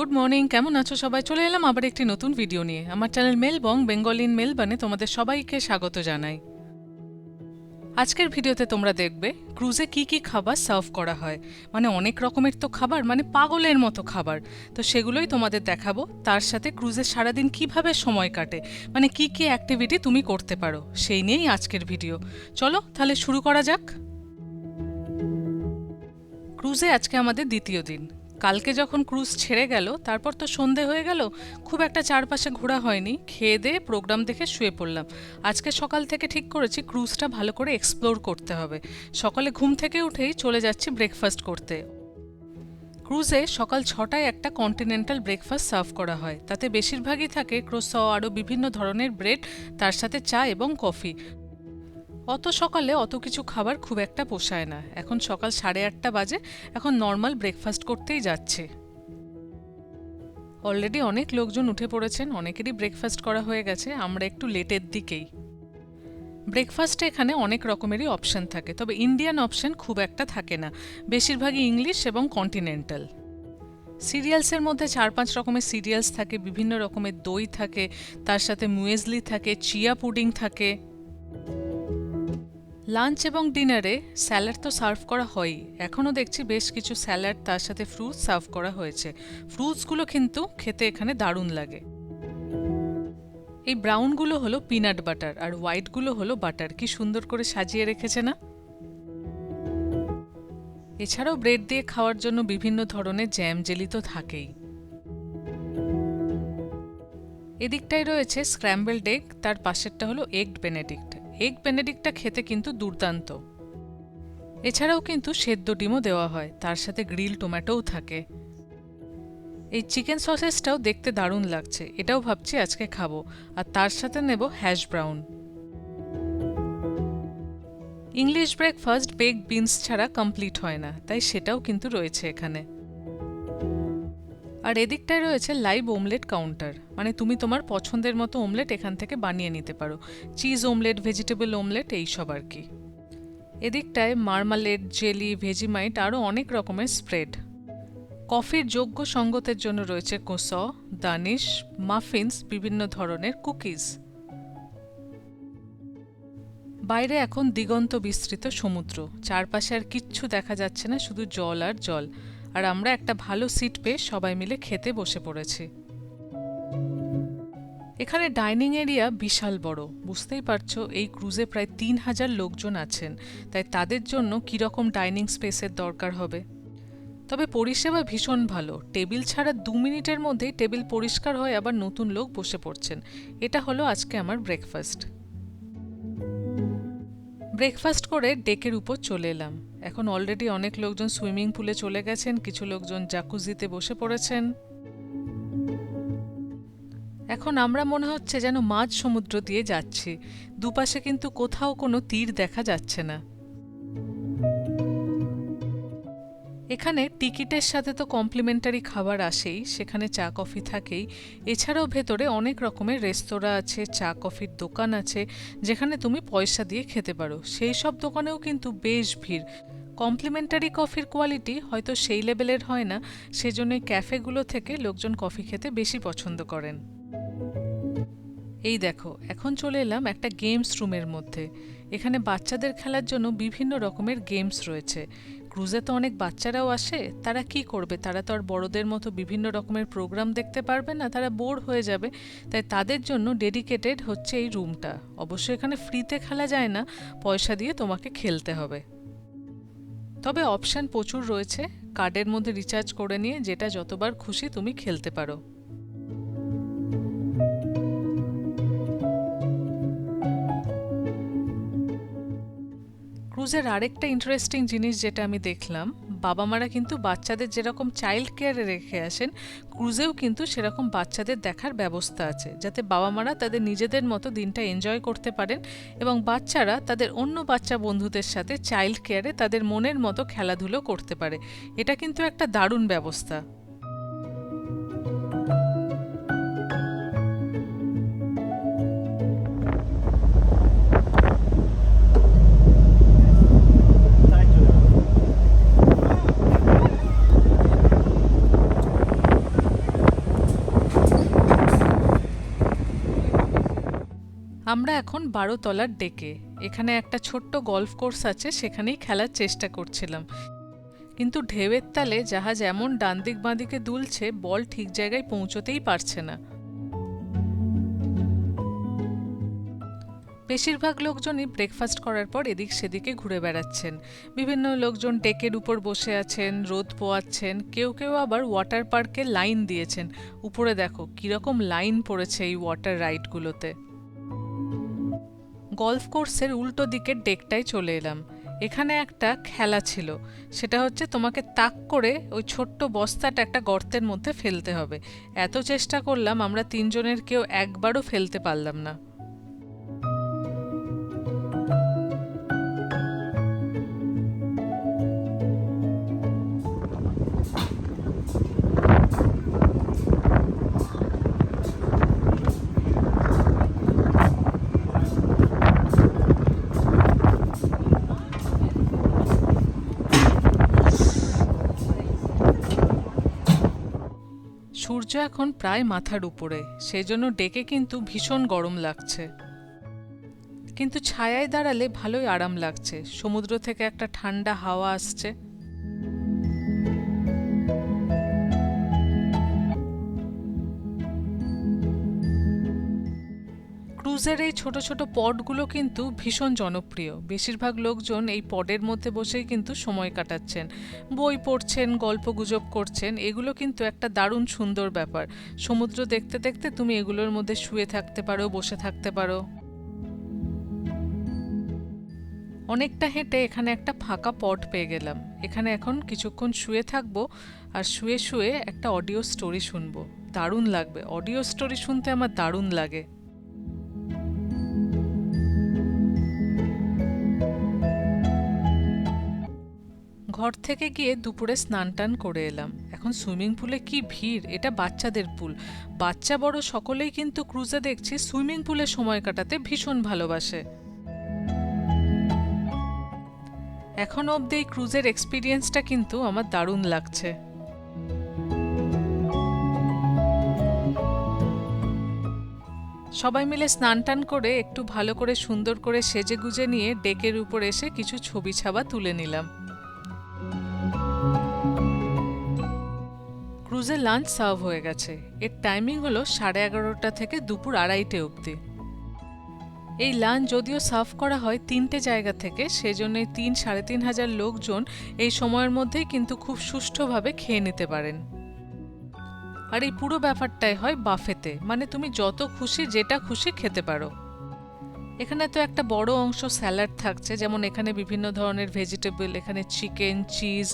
Good morning কেমন আছো সবাই? চলে এলাম আবার একটি নতুন ভিডিও নিয়ে। আমার চ্যানেল মেলবং বেঙ্গল ইন মেলবানে তোমাদের সবাইকে স্বাগত জানাই। আজকের ভিডিওতে তোমরা দেখবে ক্রুজে কি কি খাবার সার্ভ করা হয়। মানে অনেক রকমের তো খাবার মানে পাগলের মতো খাবার। তো সেগুলোই তোমাদের দেখাবো। তার সাথে ক্রুজে সারাদিন কীভাবে সময় কাটে মানে কি কি অ্যাক্টিভিটি তুমি করতে পারো, সেই নিয়েই আজকের ভিডিও চলো, তাহলে শুরু করা যাক। ক্রুজে আজকে আমাদের দ্বিতীয় দিন। কালকে যখন ক্রুজ ছেড়ে গেল, তারপর তো সন্ধে হয়ে গেল, খুব একটা চারপাশে ঘোরা হয়নি। খেয়ে দিয়ে প্রোগ্রাম দেখে শুয়ে পড়লাম। আজকে সকাল থেকে ঠিক করেছি, ক্রুজটা ভালো করে এক্সপ্লোর করতে হবে। সকালে ঘুম থেকে উঠেই চলে যাচ্ছি ব্রেকফাস্ট করতে। ক্রুজে সকাল ছটায় একটা কন্টিনেন্টাল ব্রেকফাস্ট সার্ভ করা হয়। তাতে বেশিরভাগই থাকে ক্রোস, আরও বিভিন্ন ধরনের ব্রেড তার সাথে চা এবং কফি। অত সকালে অত কিছু খাবার খুব একটা পোষায় না। এখন সকাল সাড়ে আটটা বাজে, এখন নর্মাল ব্রেকফাস্ট করতেই যাচ্ছে। অলরেডি অনেক লোকজন উঠে পড়েছেন, অনেকেরই ব্রেকফাস্ট করা হয়ে গেছে, আমরা একটু লেটের দিকেই। ব্রেকফাস্টে এখানে অনেক রকমেরই অপশন থাকে, তবে ইন্ডিয়ান অপশন খুব একটা থাকে না। বেশিরভাগই ইংলিশ এবং কন্টিনেন্টাল সিরিয়ালসের মধ্যে চার পাঁচ রকমের সিরিয়ালস থাকে, বিভিন্ন রকমের দই থাকে, তার সাথে মুয়েজলি থাকে চিয়া পুডিং থাকে। লাঞ্চ এবং ডিনারে স্যালাড তো সার্ভ করা হয়ই। এখনও দেখছি বেশ কিছু স্যালাড তার সাথে ফ্রুটস সার্ভ করা হয়েছে। ফ্রুটসগুলো কিন্তু খেতে এখানে দারুণ লাগে। এই ব্রাউনগুলো হলো পিনাট বাটার আর হোয়াইটগুলো হলো বাটার কি সুন্দর করে সাজিয়ে রেখেছে না? এছাড়াও ব্রেড দিয়ে খাওয়ার জন্য বিভিন্ন ধরনের জ্যাম জেলি তো থাকেই। এদিকটায় রয়েছে স্ক্র্যাম্বলড এগ তার পাশেরটা হলো এগ বেনেডিক্ট এগ বেনেডিক্টটা খেতে কিন্তু দুর্দান্ত। এছাড়াও কিন্তু সেদ্ধ ডিমও দেওয়া হয়, তার সাথে গ্রিল টোম্যাটোও থাকে। এই চিকেন সসেসটাও দেখতে দারুণ লাগছে, এটাও ভাবছি আজকে খাব, আর তার সাথে নেব hash brown. English breakfast bake beans ছাড়া কমপ্লিট হয় না, তাই সেটাও কিন্তু রয়েছে এখানে। আর এদিকটায় রয়েছে লাইভ ওমলেট কাউন্টার মানে তুমি তোমার পছন্দের মতো ওমলেট এখান থেকে বানিয়ে নিতে পারো। চিজ ওমলেট ভেজিটেবল ওমলেট এইসব আর কি। এদিকটায় মার্মালেট জেলি ভেজিমাইট আরও অনেক রকমের স্প্রেড কফির যোগ্য সঙ্গতের জন্য রয়েছে কোস, দানিশ মাফিনস বিভিন্ন ধরনের কুকিজ বাইরে এখন দিগন্ত বিস্তৃত সমুদ্র। চারপাশে আর কিচ্ছু দেখা যাচ্ছে না, শুধু জল আর জল। আর আমরা একটা ভালো সিট পেয়ে সবাই মিলে খেতে বসে পড়েছি। এখানে ডাইনিং এরিয়া বিশাল বড়। বুঝতেই পারছ, এই ক্রুজে প্রায় তিন হাজার লোকজন আছেন। তাই তাদের জন্য কীরকম ডাইনিং স্পেসের দরকার হবে? তবে পরিষেবা ভীষণ ভালো। টেবিল ছাড়া দু মিনিটের মধ্যেই টেবিল পরিষ্কার হয়ে আবার নতুন লোক বসে পড়ছেন। এটা হলো আজকে আমার ব্রেকফাস্ট ব্রেকফাস্ট করে ডেকের উপর চলে এলাম। এখন অলরেডি অনেক লোকজন সুইমিং পুলে চলে গেছেন, কিছু লোকজন জাকুজিতে বসে পড়েছেন। এখন আমরা মনে হচ্ছে যেন মাঝ সমুদ্র দিয়ে যাচ্ছি, দুপাশে কিন্তু কোথাও কোনো তীর দেখা যাচ্ছে না। এখানে টিকিটের সাথে তো কমপ্লিমেন্টারি খাবার আসেই, সেখানে চা কফি থাকেই। এছাড়াও ভেতরে অনেক রকমের রেস্তোরাঁ আছে, চা কফির দোকান আছে, যেখানে তুমি পয়সা দিয়ে খেতে পারো। সেই সব দোকানেও কিন্তু বেশ ভিড়। কমপ্লিমেন্টারি কফির কোয়ালিটি হয়তো সেই লেভেলের হয় না সেজন্য ক্যাফেগুলো থেকে লোকজন কফি খেতে বেশি পছন্দ করেন। এই দেখো, এখন চলে এলাম একটা গেমস রুমের মধ্যে। এখানে বাচ্চাদের খেলার জন্য বিভিন্ন রকমের গেমস রয়েছে। ক্রুজে তো অনেক বাচ্চারাও আসে, তারা কি করবে? তারা তো আর বড়দের মতো বিভিন্ন রকমের প্রোগ্রাম দেখতে পারবে না, তারা বোর হয়ে যাবে। তাই তাদের জন্য ডেডিকেটেড হচ্ছে এই রুমটা। অবশ্য এখানে ফ্রিতে খেলা যায় না, পয়সা দিয়ে তোমাকে খেলতে হবে। তবে অপশান প্রচুর রয়েছে। কার্ডের মধ্যে রিচার্জ করে নিয়ে যেটা যতবার খুশি তুমি খেলতে পারো। ক্রুজের আরেকটা ইন্টারেস্টিং জিনিস যেটা আমি দেখলাম বাবা মারা কিন্তু বাচ্চাদের যেরকম চাইল্ড কেয়ারে রেখে আসেন, ক্রুজেও কিন্তু সেরকম বাচ্চাদের দেখার ব্যবস্থা আছে, যাতে বাবা মারা তাদের নিজেদের মতো দিনটা এনজয় করতে পারেন এবং বাচ্চারা তাদের অন্য বাচ্চা বন্ধুদের সাথে চাইল্ড কেয়ারে তাদের মনের মতো খেলাধুলো করতে পারে। এটা কিন্তু একটা দারুণ ব্যবস্থা। আমরা এখন বারো তলার ডেকে। এখানে একটা ছোট্ট গলফ কোর্স আছে, সেখানেই খেলার চেষ্টা করছিলাম। কিন্তু ঢেউয়ের তালে জাহাজ এমন ডান দিক বাঁদিকে দুলছে, বল ঠিক জায়গায় পৌঁছতেই পারছে না। বেশিরভাগ লোকজনই ব্রেকফাস্ট করার পর এদিক সেদিকে ঘুরে বেড়াচ্ছেন। বিভিন্ন লোকজন ডেকের উপর বসে আছেন, রোদ পোয়াচ্ছেন, কেউ কেউ আবার ওয়াটার পার্কে লাইন দিয়েছেন। উপরে দেখো, কীরকম লাইন পড়েছে এই ওয়াটার রাইডগুলোতে গলফ কোর্সের উল্টো দিকের ডেকটায় চলে এলাম। এখানে একটা খেলা ছিল। সেটা হচ্ছে তোমাকে তাক করে ওই ছোট্ট বস্তাটা একটা গর্তের মধ্যে ফেলতে হবে। এত চেষ্টা করলাম, আমরা তিনজনের কেউ একবারও ফেলতে পারলাম না। সূর্য এখন প্রায় মাথার উপরে, সেজন্য ডেকে কিন্তু ভীষণ গরম লাগছে। কিন্তু ছায়ায় দাঁড়ালে ভালোই আরাম লাগছে। সমুদ্র থেকে একটা ঠান্ডা হাওয়া আসছে। ক্রুজের এই ছোট ছোট পডগুলো কিন্তু ভীষণ জনপ্রিয়। বেশিরভাগ লোকজন এই পডের মধ্যে বসেই কিন্তু সময় কাটাচ্ছেন। বই পড়ছেন, গল্প গুজব করছেন, এগুলো কিন্তু একটা দারুণ সুন্দর ব্যাপার। সমুদ্র দেখতে দেখতে তুমি এগুলোর মধ্যে শুয়ে থাকতে পারো, বসে থাকতে পারো। অনেকটা হেঁটে এখানে একটা ফাঁকা পট পেয়ে গেলাম। এখানে এখন কিছুক্ষণ শুয়ে থাকব আর শুয়ে শুয়ে একটা অডিও স্টোরি শুনব। দারুণ লাগবে। অডিও স্টোরি শুনতে আমার দারুণ লাগে। ঘর থেকে গিয়ে দুপুরে স্নান টান করে এলাম। এখন সুইমিং পুলে কি ভিড়? এটা বাচ্চাদের পুল। বাচ্চা বড় সকলেই কিন্তু ক্রুজে দেখছি সুইমিং পুলে সময় কাটাতে ভীষণ ভালোবাসে। এখন অবধি এই ক্রুজের এক্সপিরিয়েন্সটা কিন্তু আমার দারুণ লাগছে। সবাই মিলে স্নান টান করে একটু ভালো করে সুন্দর করে সেজে গুজে নিয়ে ডেকের উপর এসে কিছু ছবি ছাবা তুলে নিলাম। ক্রুজে লাঞ্চ সার্ভ হয়ে গেছে। এর টাইমিং হলো সাড়ে এগারোটা থেকে দুপুর আড়াইটে অবধি। এই লাঞ্চ যদিও সার্ভ করা হয় তিনটে জায়গা থেকে সেজন্য এই তিন, সাড়ে তিন হাজার লোকজন এই সময়ের মধ্যেই কিন্তু খুব সুষ্ঠুভাবে খেয়ে নিতে পারেন। আর এই পুরো ব্যাপারটাই হয় বাফেতে। মানে তুমি যত খুশি, যেটা খুশি খেতে পারো। এখানে তো একটা বড় অংশ স্যালাড থাকছে, যেমন এখানে বিভিন্ন ধরনের ভেজিটেবল, এখানে চিকেন, চিজ,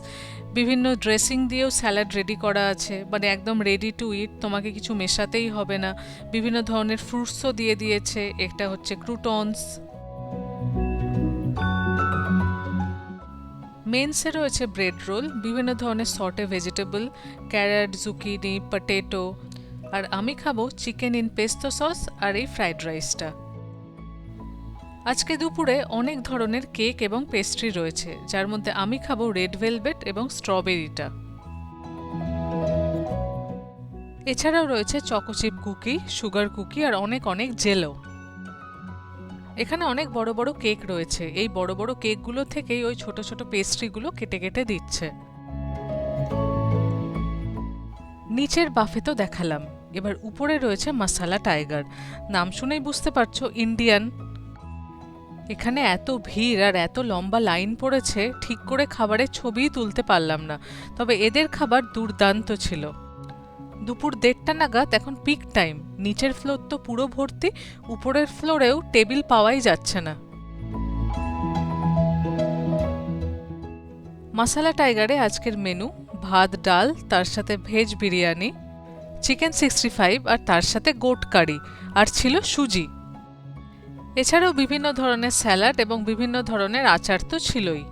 বিভিন্ন ড্রেসিং দিয়েও স্যালাড রেডি করা আছে। মানে একদম রেডি টু ইট তোমাকে কিছু মেশাতেই হবে না। বিভিন্ন ধরনের ফ্রুটসও দিয়ে দিয়েছে, একটা হচ্ছে ক্রুটনস মেন্সে রয়েছে ব্রেড রোল বিভিন্ন ধরনের সর্টে ভেজিটেবল ক্যারেট জুকিনি পটেটো আর আমি খাব চিকেন ইন পেস্তো সস আর এই ফ্রাইড রাইসটা আজকে দুপুরে অনেক ধরনের কেক এবং পেস্ট্রি রয়েছে, যার মধ্যে আমি খাব রেড ভেলভেট এবং স্ট্রবেরিটা। এছাড়াও রয়েছে চকোচিপ কুকি, সুগার কুকি আর অনেক অনেক জেলো। এখানে অনেক বড় বড় কেক রয়েছে, এই বড় বড় কেকগুলো থেকেই ওই ছোট ছোট পেস্ট্রিগুলো কেটে কেটে দিচ্ছে। নিচের বাফে তো দেখালাম, এবার উপরে রয়েছে মাসালা টাইগার। নাম শুনেই বুঝতে পারছ, ইন্ডিয়ান এখানে এত ভিড় আর এত লম্বা লাইন পড়েছে, ঠিক করে খাবারের ছবিই তুলতে পারলাম না। তবে এদের খাবার দুর্দান্ত ছিল। দুপুর দেড়টা নাগাদ এখন পিক টাইম নিচের ফ্লোর তো পুরো ভর্তি, উপরের ফ্লোরেও টেবিল পাওয়াই যাচ্ছে না। মাসালা টাইগারে আজকের মেনু ভাত, ডাল, তার সাথে veg biryani chicken sixty five আর তার সাথে গোট কারি আর ছিল সুজি। এছাড়াও বিভিন্ন ধরনের স্যালাড এবং বিভিন্ন ধরনের আচার তো ছিলই।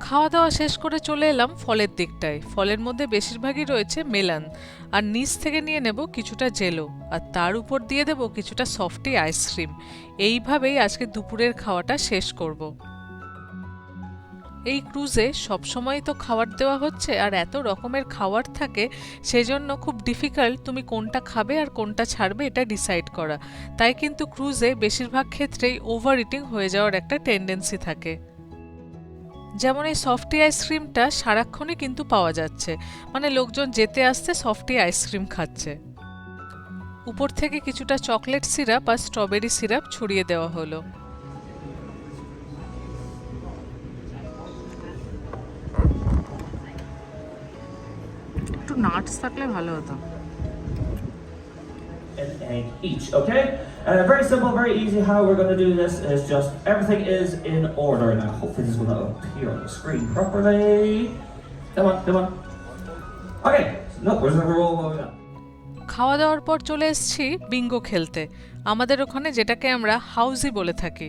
খাওয়া দাওয়া শেষ করে চলে এলাম ফলের দিকটায়। ফলের মধ্যে বেশিরভাগই রয়েছে মেলান। আর নিচ থেকে নিয়ে নেব কিছুটা জেলো। আর তার উপর দিয়ে দেব কিছুটা সফটি আইসক্রিম। এইভাবেই আজকে দুপুরের খাওয়াটা শেষ করব। এই ক্রুজে সবসময় তো খাবার দেওয়া হচ্ছে আর এত রকমের খাবার থাকে, সেজন্য খুব ডিফিকাল্ট তুমি কোনটা খাবে আর কোনটা ছাড়বে এটা ডিসাইড করা। তাই কিন্তু ক্রুজে বেশিরভাগ ক্ষেত্রেই ওভার ইটিং হয়ে যাওয়ার একটা টেন্ডেন্সি থাকে। যেমন এই সফটি আইসক্রিমটা সারাক্ষণই কিন্তু পাওয়া যাচ্ছে মানে লোকজন যেতে আসতে সফটি আইসক্রিম খাচ্ছে। উপর থেকে কিছুটা চকলেট সিরাপ আর স্ট্রবেরি সিরাপ ছড়িয়ে দেওয়া হলো। একটু নাটস থাকলে ভালো হতো an egg each, okay? Uh, very simple, very easy. How we're going to do this is just everything is in order. Now, hopefully, this is going to appear on the screen properly. Come on, come on. Okay, no, where's the roll going on? খাওয়া দাওয়ার পর চলে এসেছি Bingo খেলতে আমাদের ওখানে যেটাকে আমরা হাউজি বলে থাকি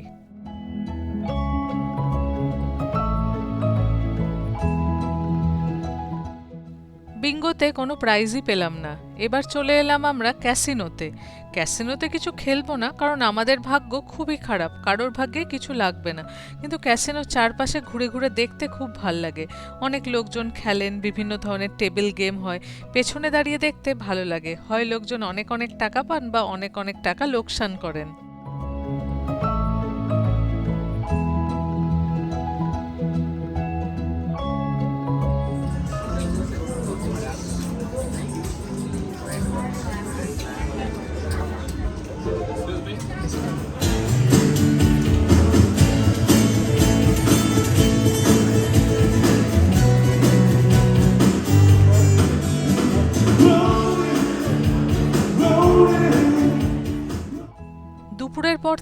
বিঙ্গোতে কোনো প্রাইজই পেলাম না। এবার চলে এলাম আমরা ক্যাসিনোতে ক্যাসিনোতে কিছু খেলব না, কারণ আমাদের ভাগ্য খুবই খারাপ। কারোর ভাগ্যে কিছু লাগবে না। কিন্তু ক্যাসিনোর চারপাশে ঘুরে ঘুরে দেখতে খুব ভালো লাগে। অনেক লোকজন খেলেন, বিভিন্ন ধরনের টেবিল গেম হয়। পেছনে দাঁড়িয়ে দেখতে ভালো লাগে। হয় লোকজন অনেক অনেক টাকা পান বা অনেক অনেক টাকা লোকসান করেন।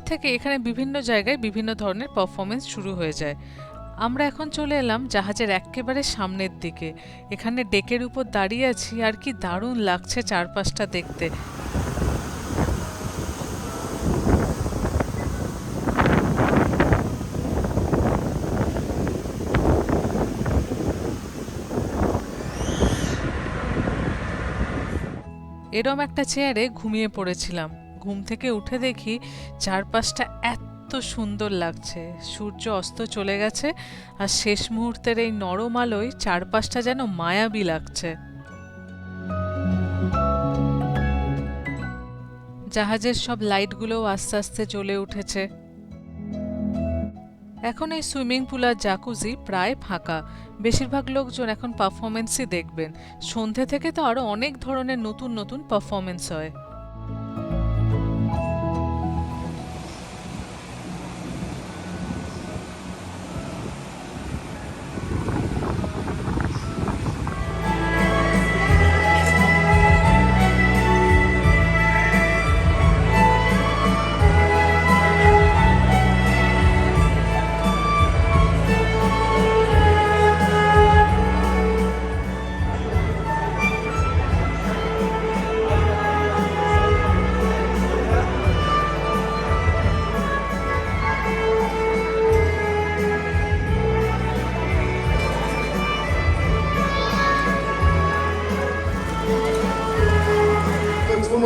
থেকে এখানে বিভিন্ন জায়গায় বিভিন্ন ধরনের পারফরমেন্স শুরু হয়ে যায়। আমরা এখন চলে এলাম জাহাজের একেবারে সামনের দিকে। এখানে ডেকের উপর দাঁড়িয়ে আছি, আর কি দারুণ লাগছে চারপাশটা দেখতে। এরম একটা চেয়ারে ঘুমিয়ে পড়েছিলাম। ঘুম থেকে উঠে দেখি চারপাশটা এত সুন্দর লাগছে। সূর্য অস্ত চলে গেছে আর শেষ মুহূর্তের এই নরম আলোয় চারপাশটা যেন মায়াবী লাগছে। জাহাজের সব লাইটগুলোও আস্তে আস্তে জ্বলে উঠেছে। এখন এই সুইমিং পুল আর জাকুজি প্রায় ফাঁকা। বেশিরভাগ লোকজন এখন পারফরমেন্সই দেখবেন। সন্ধে থেকে তো আরও অনেক ধরনের নতুন নতুন পারফরমেন্স হয়।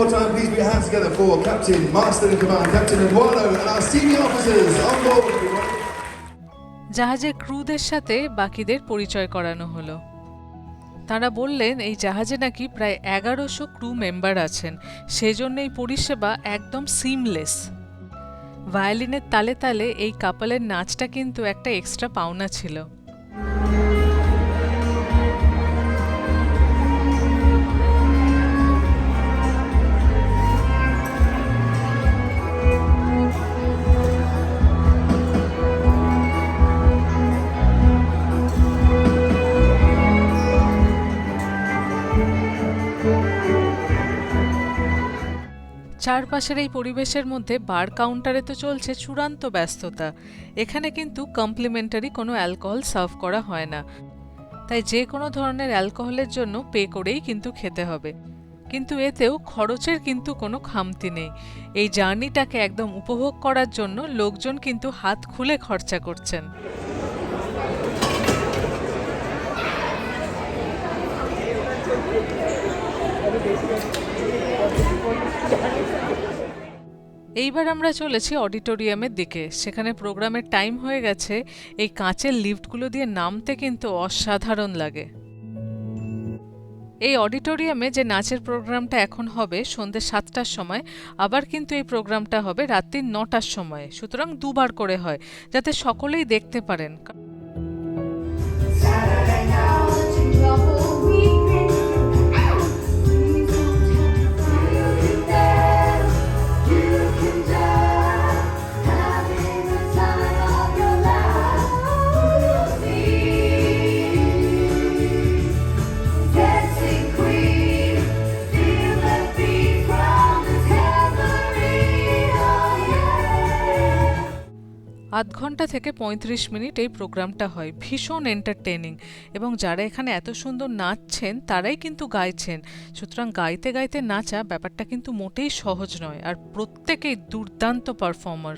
more time, please put your hands together for Captain Master in Command, Captain Eduardo, and our senior officers on board. জাহাজে ক্রুদের সাথে বাকিদের পরিচয় করানো হল। তারা বললেন এই জাহাজে নাকি প্রায় এগারোশো ক্রু মেম্বার আছেন। সেজন্য এই পরিষেবা একদম সিমলেস ভায়োলিনের তালে তালে এই কাপালের নাচটা কিন্তু একটা এক্সট্রা পাওনা ছিল। চারপাশের এই পরিবেশের মধ্যে বার কাউন্টারে তো চলছে চূড়ান্ত ব্যস্ততা। এখানে কিন্তু কমপ্লিমেন্টারি কোনো অ্যালকোহল সার্ভ করা হয় না। তাই যে কোনো ধরনের অ্যালকোহলের জন্য পে করেই কিন্তু খেতে হবে। কিন্তু এতেও খরচের কিন্তু কোনো খামতি নেই। এই জার্নিটাকে একদম উপভোগ করার জন্য লোকজন কিন্তু হাত খুলে খরচা করছেন। এইবার আমরা চলেছি অডিটোরিয়ামের দিকে। সেখানে প্রোগ্রামের টাইম হয়ে গেছে। এই কাঁচের লিফটগুলো দিয়ে নামতে কিন্তু অসাধারণ লাগে। এই অডিটোরিয়ামে যে নাচের প্রোগ্রামটা এখন হবে সন্ধ্যে সাতটার সময়, আবার কিন্তু এই প্রোগ্রামটা হবে রাত্রি নটার সময়। সুতরাং দুবার করে হয়, যাতে সকলেই দেখতে পারেন। আধ ঘণ্টা থেকে পঁয়ত্রিশ মিনিট এই প্রোগ্রামটা হয়। ভীষণ এন্টারটেনিং এবং যারা এখানে এত সুন্দর নাচছেন, তারাই কিন্তু গাইছেন। সুতরাং গাইতে গাইতে নাচা ব্যাপারটা কিন্তু মোটেই সহজ নয়। আর প্রত্যেকেই দুর্দান্ত পারফর্মার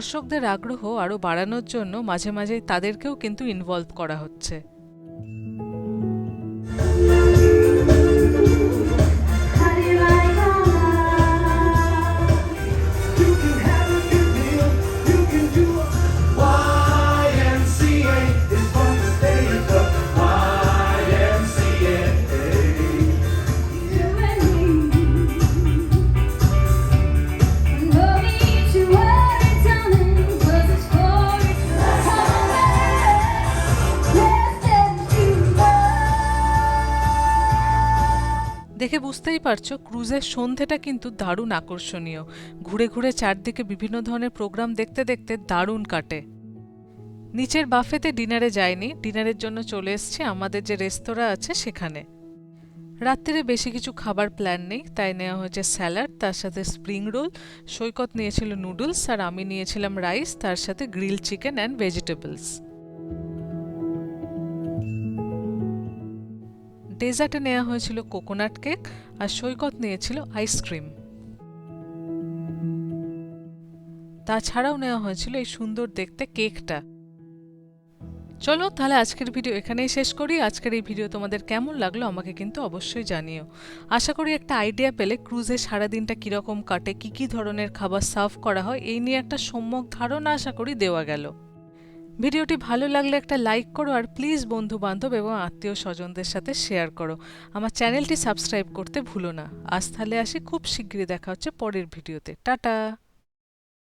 দর্শকদের আগ্রহ আরও বাড়ানোর জন্য মাঝে মাঝে তাদেরকেও কিন্তু ইনভলভ করা হচ্ছে। দেখে বুঝতেই পারছ, ক্রুজের সন্ধেটা কিন্তু দারুণ আকর্ষণীয়। ঘুরে ঘুরে চারদিকে বিভিন্ন ধরনের প্রোগ্রাম দেখতে দেখতে দারুণ কাটে। নিচের বাফেতে ডিনারে যায়নি ডিনারের জন্য চলে এসছে, আমাদের যে রেস্তোরাঁ আছে সেখানে। রাত্রিরে বেশি কিছু খাবার প্ল্যান নেই, তাই নেওয়া হয়েছে স্যালাড, তার সাথে স্প্রিং রোল, সৈকত নিয়েছিল নুডলস, আর আমি নিয়েছিলাম রাইস, তার সাথে গ্রিল চিকেন অ্যান্ড ভেজিটেবলস ডেজার্টে নেওয়া হয়েছিল কোকোনাট কেক আর সৈকত নিয়েছিল আইসক্রিম তাছাড়াও নেওয়া হয়েছিল এই সুন্দর দেখতে কেকটা। চলো তাহলে আজকের ভিডিও এখানেই শেষ করি। আজকের এই ভিডিও তোমাদের কেমন লাগল আমাকে কিন্তু অবশ্যই জানিও। আশা করি একটা আইডিয়া পেলে ক্রুজে সারাদিনটা কীরকম কাটে, কী কী ধরনের খাবার সার্ভ করা হয়, এই নিয়ে একটা সম্যক ধারণা আশা করি দেওয়া গেল। ভিডিওটি ভালো লাগলে একটা লাইক করো আর প্লিজ বন্ধু বান্ধব এবং আত্মীয় স্বজনদের সাথে শেয়ার করো। আমার চ্যানেলটি সাবস্ক্রাইব করতে ভুলো না। আজ তাহলে আসি, খুব শীঘ্রই দেখা হচ্ছে পরের ভিডিওতে। টাটা!